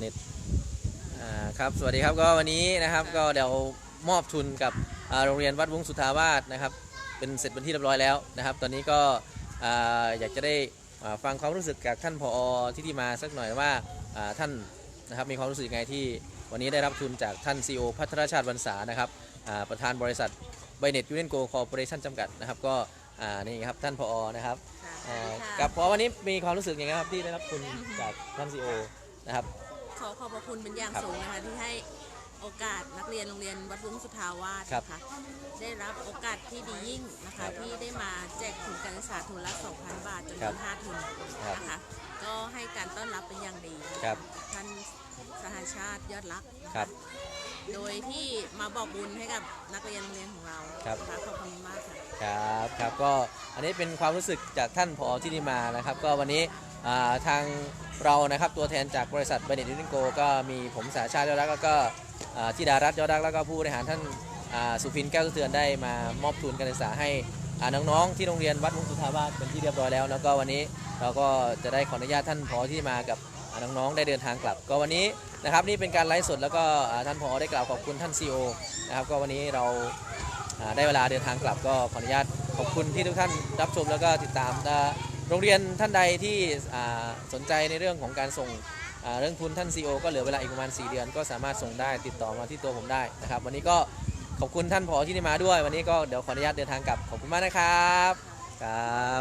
เน็ตอ่าครับสวัสดีครับก็วันนี้นะครับก็เดี๋ยวมอบทุนกับอ่าโรงเรียนวัดวงสุทาวาสนะครับเป็นเสร็จเป็นที่เรียบร้อยแล้วนะครับ ตอนนี้ก็อ่าอยากจะได้อ่าฟังความรู้สึกจากท่านผอที่ที่มาสักหน่อยว่าอ่าท่านนะครับมีความรู้สึกยังไงที่วันนี้ได้รับทุนจากท่านซีอพัทรชาติวรรษานะครับอ่าประธานบริษัทไบเน็ตยูเนโกคอร์ปอเรชั่นจำกัดนะครับก็อ่านี่ครับท่านผอนะครับค่ะอ่าสวัสดีค่ะกับพอวันนี้มีความรู้สึกยังไงครับที่ได้รับทุนจากท่านซีโอนะครับ ขอขอบพระคุณเป็นอย่างครับสูงนะคะที่ให้โอกาสนักเรียนโรงเรียนวัดวงสุทาวาสครับนะคะได้รับโอกาสที่ดียิ่งนะครัคะบที่ได้มาแจกทุนการศึกษาทุนละ2,000 บาทจำนครัวบน5ทุนครับนะคะก็ให้การต้อนรับเป็นอย่างดีนะะครับท่านสหชาติยอดรักนะะครับ โดยที่มาบอกบุญให้กับนักเรียนโรงเรียนของเราครับ นะคะขอบคุณมากค่ะ ครับครับก็อันนี้เป็นความรู้สึกจากท่านผอที่นี่มานะครับ ก็วันนี้อ่าทางเรานะครับตัวแทนจากบริษัทบ n เนตยูนิโกก็มีผมสาชาติยอดรักแล้วก็อ่าธิดารัตน์ยอดรักแล้วก็ผู้บริหารท่านอ่าสุพินแก้วสุเทือนได้มามอบทุนการศึกษาให้อ่าน้องๆที่โรงเรียนวัดมุงสุทาวาสเป็นที่เรียบร้อยแล้ว แล้วก็วันนี้เราก็จะได้ขออนุญาตท่านผอที่มากับอ่า น้องๆได้เดินทางกลับ ก็วันนี้นะครับนี่เป็นการไลฟ์สดแล้วก็ท่านผอได้กล่าวขอบคุณท่านซีโอนะครับก็วันนี้เราได้เวลาเดินทางกลับก็ขออนุญาตขอบคุณที่ทุกท่านรับชมแล้วก็ติดตามโรงเรียนท่านใดที่สนใจในเรื่องของการส่งเรื่องทุนท่าน CEO ก็เหลือเวลาอีกประมาณ 4 เดือน ก็สามารถส่งได้ติดต่อมาที่ตัวผมได้นะครับวันนี้ก็ขอบคุณท่านผอที่ได้มาด้วย วันนี้ก็เดี๋ยวขออนุญาตเดินทางกลับขอบคุณมากนะครับครับ